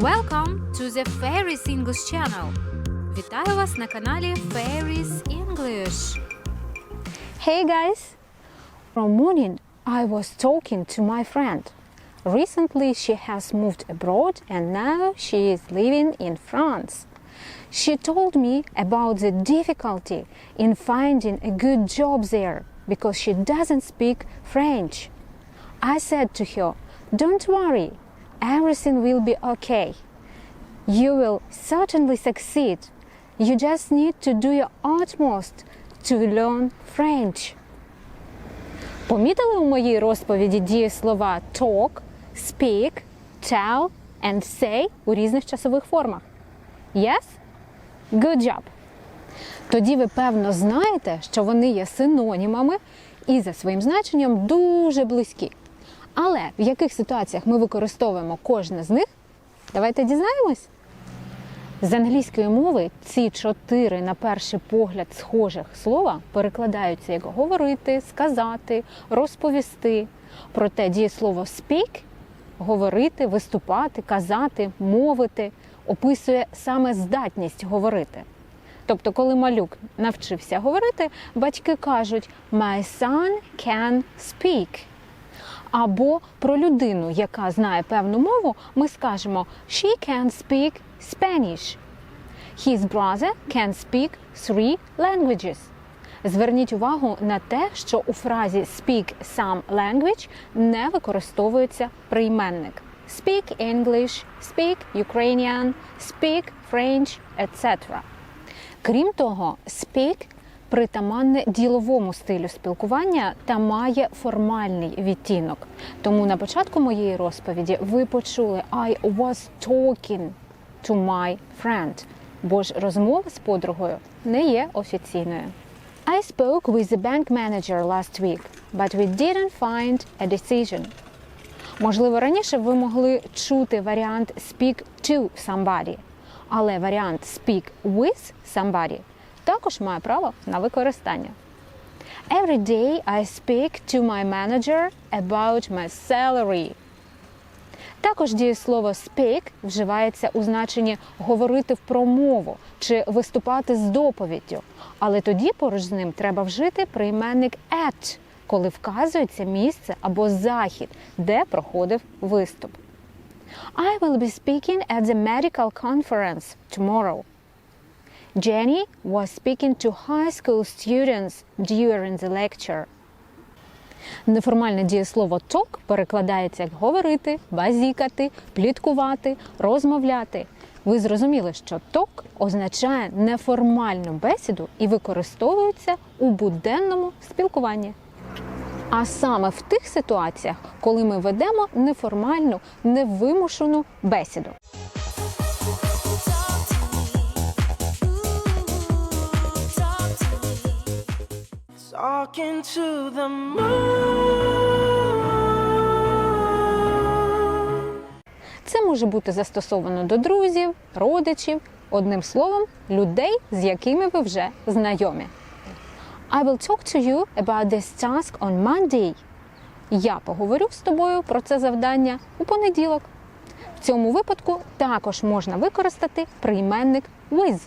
Welcome to the Fairies English Channel. Вітаю вас на каналі Fairies English. Hey guys! From morning, I was talking to my friend. Recently, she has moved abroad and now she is living in France. She told me about the difficulty in finding a good job there because she doesn't speak French. I said to her, Don't worry, everything will be okay. You will certainly succeed. You just need to do your utmost to learn French. Помітили у моїй розповіді дієслова talk, speak, tell and say у різних часових формах? Yes? Good job! Тоді ви певно знаєте, що вони є синонімами і за своїм значенням дуже близькі. Але в яких ситуаціях ми використовуємо кожне з них? Давайте дізнаємось. З англійської мови ці чотири, на перший погляд, схожих слова перекладаються як говорити, сказати, розповісти. Проте дієслово speak говорити, виступати, казати, мовити описує саме здатність говорити. Тобто, коли малюк навчився говорити, батьки кажуть My son can speak. Або про людину, яка знає певну мову, ми скажемо She can speak Spanish. His brother can speak three languages. Зверніть увагу на те, що у фразі speak some language не використовується прийменник. Speak English, speak Ukrainian, speak French, etc. Крім того, speak притаманне діловому стилю спілкування та має формальний відтінок. Тому на початку моєї розповіді ви почули I was talking to my friend, бо ж розмова з подругою не є офіційною. I spoke with the bank manager last week, but we didn't find a decision. Можливо, раніше ви могли чути варіант speak to somebody, але варіант speak with somebody також має право на використання. Every day I speak to my manager about my salary. Також дієслово speak вживається у значенні говорити в промову чи виступати з доповіддю. Але тоді поруч з ним треба вжити прийменник at, коли вказується місце або захід, де проходив виступ. I will be speaking at the medical conference tomorrow. Jenny was speaking to high school students during the lecture. Неформальне дієслово talk перекладається як говорити, базікати, пліткувати, розмовляти. Ви зрозуміли, що talk означає неформальну бесіду і використовується у буденному спілкуванні. А саме в тих ситуаціях, коли ми ведемо неформальну, невимушену бесіду. Talking to the moon. Це може бути застосовано до друзів, родичів, одним словом, людей, з якими ви вже знайомі. I will talk to you about this task on Monday. Я поговорю з тобою про це завдання у понеділок. В цьому випадку також можна використати прийменник with.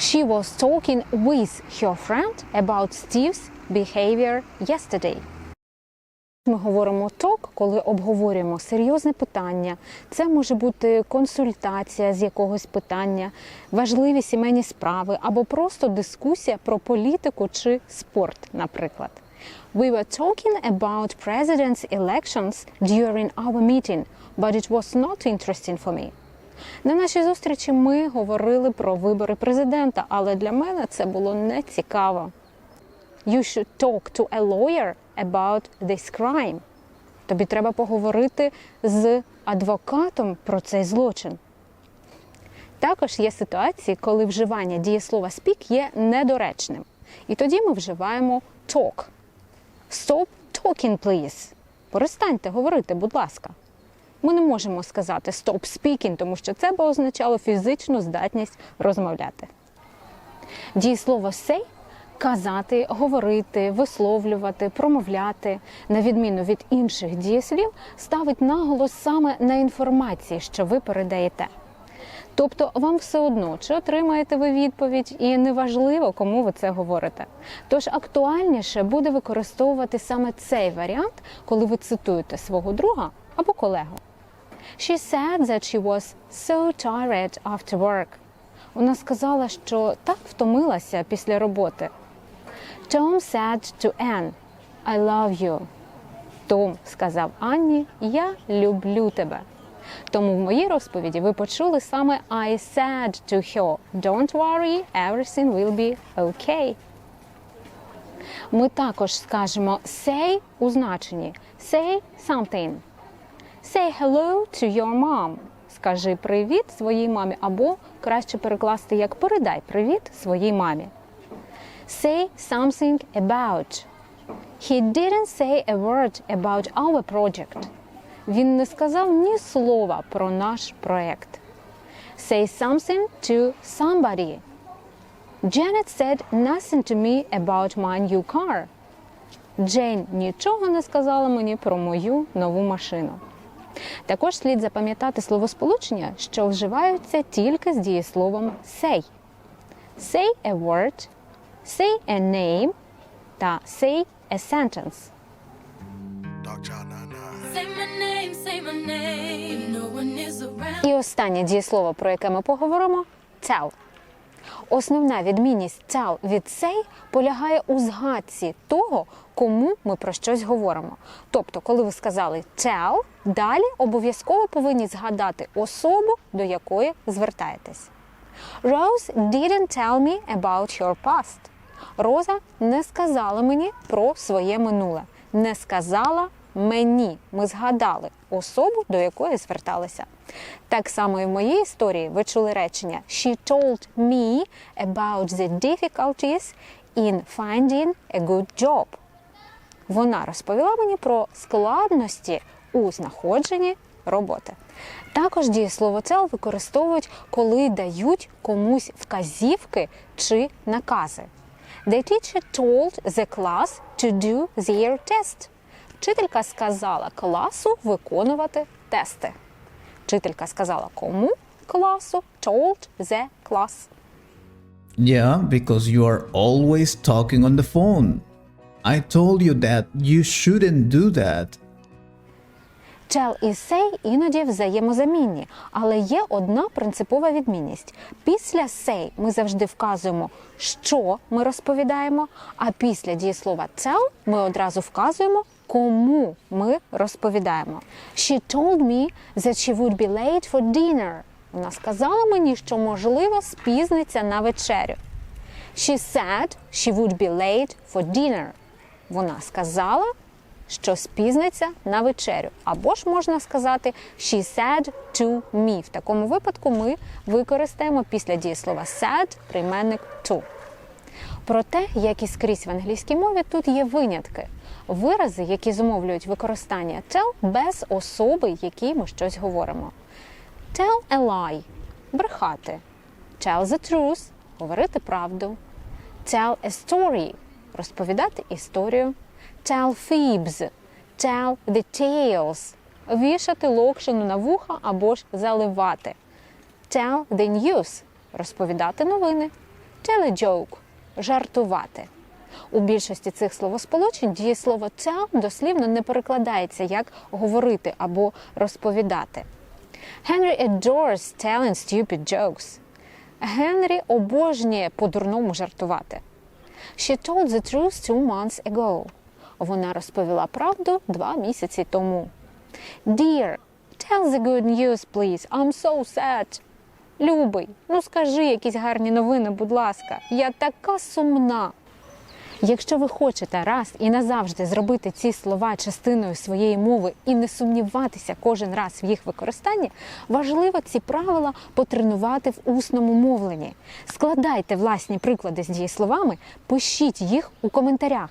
She was talking with her friend about Steve's behavior yesterday. Ми говоримо talk, коли обговорюємо серйозне питання. Це може бути консультація з якогось питання, важливі сімейні справи або просто дискусія про політику чи спорт, наприклад. We were talking about president's elections during our meeting, but it was not interesting for me. На нашій зустрічі ми говорили про вибори президента, але для мене це було не цікаво. You should talk to a lawyer about this crime. Тобі треба поговорити з адвокатом про цей злочин. Також є ситуації, коли вживання дієслова speak є недоречним. І тоді ми вживаємо talk. Stop talking, please. Перестаньте говорити, будь ласка. Ми не можемо сказати stop speaking, тому що це би означало фізичну здатність розмовляти. Дієслово say казати, говорити, висловлювати, промовляти, на відміну від інших дієслів, ставить наголос саме на інформації, що ви передаєте. Тобто вам все одно, чи отримаєте ви відповідь, і неважливо, кому ви це говорите. Тож актуальніше буде використовувати саме цей варіант, коли ви цитуєте свого друга або колегу. She said that she was so tired after work. Вона сказала, що так втомилася після роботи. Tom said to Anne, I love you. Том сказав Анні, я люблю тебе. Тому в моїй розповіді ви почули саме I said to her, Don't worry, everything will be okay. Ми також скажемо say у значенні say something. Say hello to your mom. Скажи привіт своїй мамі, або краще перекласти як передай привіт своїй мамі. Say something about. He didn't say a word about our project. Він не сказав ні слова про наш проект. Say something to somebody. Janet said nothing to me about my new car. Джейн нічого не сказала мені про мою нову машину. Також слід запам'ятати словосполучення, що вживаються тільки з дієсловом say. Say a word, say a name та say a sentence. Dog John 99. Say my name, say my name. No one is around. І останнє дієслово, про яке ми поговоримо tell. Основна відмінність tell від say полягає у згадці того, кому ми про щось говоримо. Тобто, коли ви сказали tell, далі обов'язково повинні згадати особу, до якої звертаєтесь. Rose didn't tell me about your past. Роза не сказала мені про своє минуле. Не сказала мені. Ми згадали особу, до якої зверталися. Так само і в моїй історії ви чули речення She told me about the difficulties in finding a good job. Вона розповіла мені про складності у знаходженні роботи. Також дієслово tell використовують, коли дають комусь вказівки чи накази. The teacher told the class to do their test. Вчителька сказала класу виконувати тести. Вчителька сказала кому класу told the class. Yeah, because you are always talking on the phone. I told you that you shouldn't do that. Tell і say іноді взаємозамінні, але є одна принципова відмінність. Після say ми завжди вказуємо, що ми розповідаємо, а після дієслова tell ми одразу вказуємо, кому ми розповідаємо. She told me that she would be late for dinner. Вона сказала мені, що можливо спізниться на вечерю. She said she would be late for dinner. Вона сказала, що спізниться на вечерю. Або ж можна сказати she said to me. В такому випадку ми використаємо після дієслова said прийменник to. Проте, як і скрізь в англійській мові, тут є винятки. Вирази, які зумовлюють використання tell без особи, якій ми щось говоримо. Tell a lie брехати. Tell the truth говорити правду. Tell a story розповідати історію. Tell fibs, tell the tales вішати локшину на вуха або ж заливати. Tell the news розповідати новини. Tell a joke жартувати. У більшості цих словосполучень дієслово tell дослівно не перекладається як говорити або розповідати. Henry adores telling stupid jokes. Генрі обожнює по-дурному жартувати. She told the truth two months ago. Вона розповіла правду два місяці тому. Dear, tell the good news, please. I'm so sad. Любий, ну скажи якісь гарні новини, будь ласка. Я така сумна. Якщо ви хочете раз і назавжди зробити ці слова частиною своєї мови і не сумніватися кожен раз в їх використанні, важливо ці правила потренувати в усному мовленні. Складайте власні приклади з дієсловами, пишіть їх у коментарях.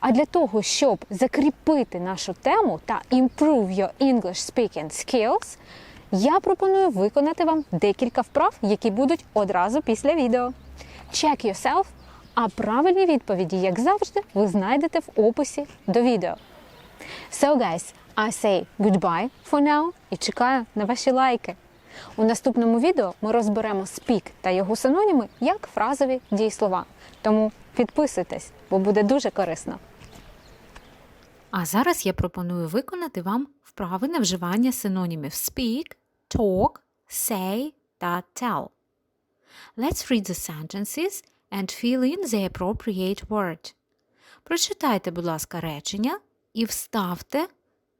А для того, щоб закріпити нашу тему та improve your English speaking skills, я пропоную виконати вам декілька вправ, які будуть одразу після відео. Check yourself, А правильні відповіді, як завжди, ви знайдете в описі до відео. So, guys, I say goodbye for now і чекаю на ваші лайки. У наступному відео ми розберемо speak та його синоніми як фразові дієслова. Тому підписуйтесь, бо буде дуже корисно. А зараз я пропоную виконати вам вправи на вживання синонімів speak, talk, say та tell. Let's read the sentences and fill in the appropriate word. Прочитайте, будь ласка, речення і вставте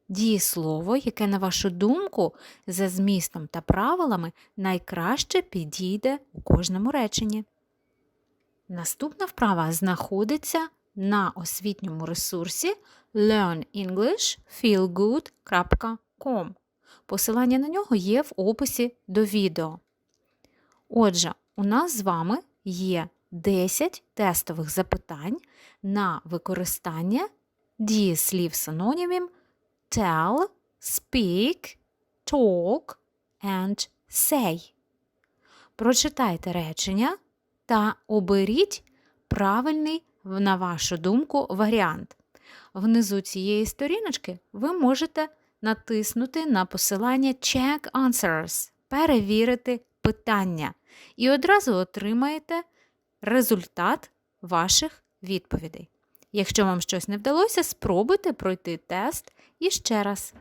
дієслово, яке, на вашу думку, за змістом та правилами найкраще підійде у кожному реченні. Наступна вправа знаходиться на освітньому ресурсі learnenglishfeelgood.com. Посилання на нього є в описі до відео. Отже, у нас з вами є 10 тестових запитань на використання дієслів синонімів tell, speak, talk and say. Прочитайте речення та оберіть правильний, на вашу думку, варіант. Внизу цієї сторіночки ви можете натиснути на посилання Check Answers, перевірити питання, і одразу отримаєте результат ваших відповідей. Якщо вам щось не вдалося, спробуйте пройти тест іще раз.